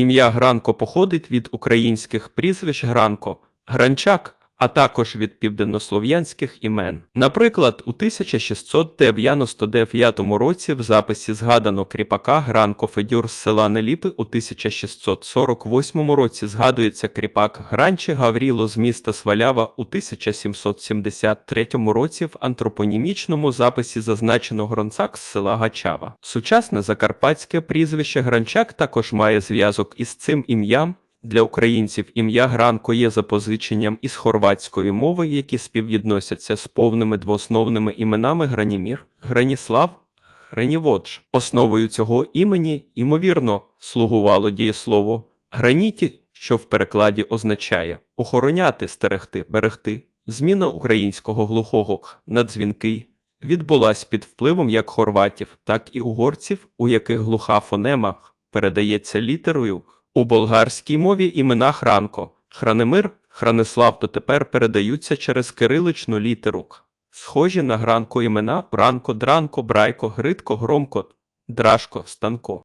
Ім'я Гранко походить від українських прізвищ Гранко, Гранчак, а також від південнослов'янських імен. Наприклад, у 1699 році в записі згадано кріпака Гранко Федюр з села Неліпи, у 1648 році згадується кріпак Гранче Гавріло з міста Свалява, у 1773 році в антропонімічному записі зазначено Гронцак з села Гачава. Сучасне закарпатське прізвище Гранчак також має зв'язок із цим ім'ям. Для українців ім'я Гранко є запозиченням із хорватської мови, які співвідносяться з повними двоосновними іменами Гранімір, Граніслав, Граніводж. Основою цього імені, ймовірно, слугувало дієслово граніті, що в перекладі означає охороняти, стерегти, берегти. Зміна українського глухого на дзвінкий відбулась під впливом як хорватів, так і угорців, у яких глуха фонема передається літерою. У болгарській мові імена Хранко, Хранемир, Хранислав дотепер передаються через кириличну літеру «к». Схожі на гранко імена Бранко, Дранко, Брайко, Гритко, Громко, Драшко, Станко.